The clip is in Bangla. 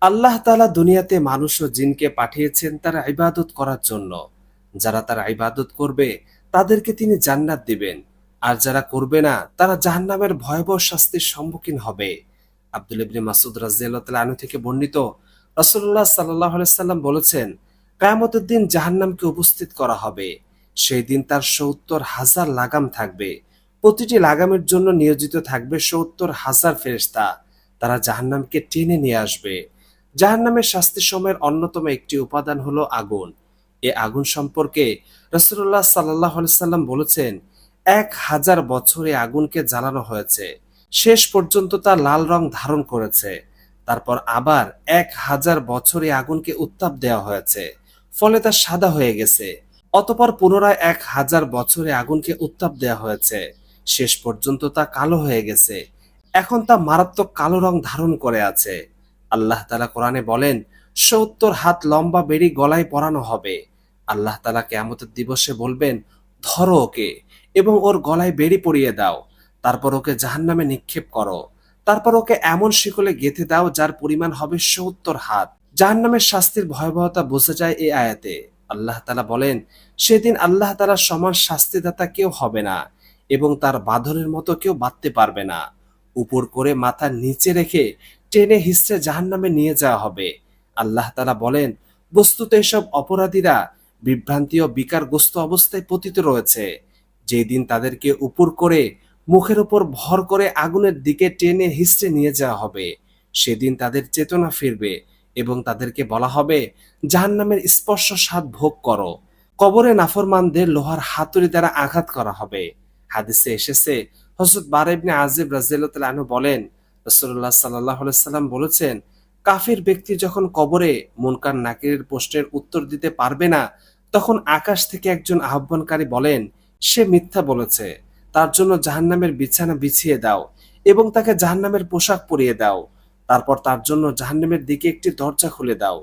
আল্লাহ তাআলা দুনিয়াতে মানুষ ও জিনকে পাঠিয়েছেন তার ইবাদত করার জন্য। যারা তার ইবাদত করবে, তাদেরকে তিনি জান্নাত দিবেন। আর যারা করবে না, তারা জাহান্নামের ভয়াবহ শাস্তির সম্মুখীন হবে। আব্দুল ইবনে মাসুদ রাজিয়াল্লাহ তাআলা আনহু থেকে বর্ণিত রাসূলুল্লাহ সাল্লাহ সাল্লাম বলেছেন, কিয়ামতের দিন জাহান্নামকে উপস্থিত করা হবে। সেই দিন তার সত্তর হাজার লাগাম থাকবে। প্রতিটি লাগামের জন্য নিয়োজিত থাকবে সত্তর হাজার ফেরেশতা। তারা জাহান্নামকে টেনে নিয়ে আসবে। জাহান্নামের শাস্তি সময়ের অন্যতম একটি উপাদান হলো আগুন। এ আগুন সম্পর্কে রসুল্লাহ সাল্লাহ সাল্লাম বলেছেন, এক হাজার বছরে আগুনকে জ্বালানো হয়েছে। শেষ পর্যন্ত তা লাল রং ধারণ করেছে। তারপর আবার এক হাজার বছরে আগুনকে উত্তাপ দেওয়া হয়েছে। ফলে তা সাদা হয়ে গেছে। অতপর পুনরায় এক হাজার বছরে আগুনকে উত্তাপ দেওয়া হয়েছে। শেষ পর্যন্ত তা কালো হয়ে গেছে। এখন তা মারাত্মক কালো রং ধারণ করে আছে। আল্লাহ তালা কোরআনে বলেন, সত্তর হাত লম্বা বেড়ি গলায় পরানো হবে। আল্লাহ তালা কেয়ামতের দিবসে বলবেন, ধরো ওকে এবং ওর গলায় বেড়ি পরিয়ে দাও। তারপর ওকে জাহান্নামে নিক্ষেপ করো। তারপর ওকে এমন শিকলে গেঁথে দাও যার পরিমাণ হবে সত্তর হাত। জাহান্নামের শাস্তির ভয়াবহতা বোঝা যায় এই আয়াতে। আল্লাহ তালা বলেন, সেদিন আল্লাহ তালা সমান শাস্তিদাতা কেউ হবে না এবং তার বাঁধনের মতো কেউ বাঁধতে পারবে না। উপর করে মাথা নিচে রেখে টেনে হিস্ট্রে জাহান্নামে নিয়ে যাওয়া হবে। আল্লাহ তালা বলেন, বস্তুত এসব অপরাধীরা বিভ্রান্তি ও বিকারগ্রস্ত অবস্থায় পতিত রয়েছে। যেদিন তাদেরকে উপর করে, মুখের উপর ভর করে আগুনের দিকে টেনে হিস্ট্রে নিয়ে যাওয়া হবে, সেদিন তাদের চেতনা ফিরবে এবং তাদেরকে বলা হবে, জাহান্নামের স্পর্শ স্বাদ ভোগ করো। কবরে নাফরমানদের লোহার হাতুড়ি দ্বারা আঘাত করা হবে। হাদিসে এসেছে হজরত বারেবনে আজিব আনহু বলেন রসুল্লাহ সাল্লাহ সাল্লাম বলেছেন, কাফের ব্যক্তি যখন কবরে মুনকার নাকিরের প্রশ্নের উত্তর দিতে পারবে না, তখন আকাশ থেকে একজন আহ্বানকারী বলেন, সে মিথ্যা বলেছে। তার জন্য জাহান্নামের বিছানা বিছিয়ে দাও এবং তাকে জাহান্নামের পোশাক পরিয়ে দাও। তারপর তার জন্য জাহান্নামের দিকে একটি দরজা খুলে দাও।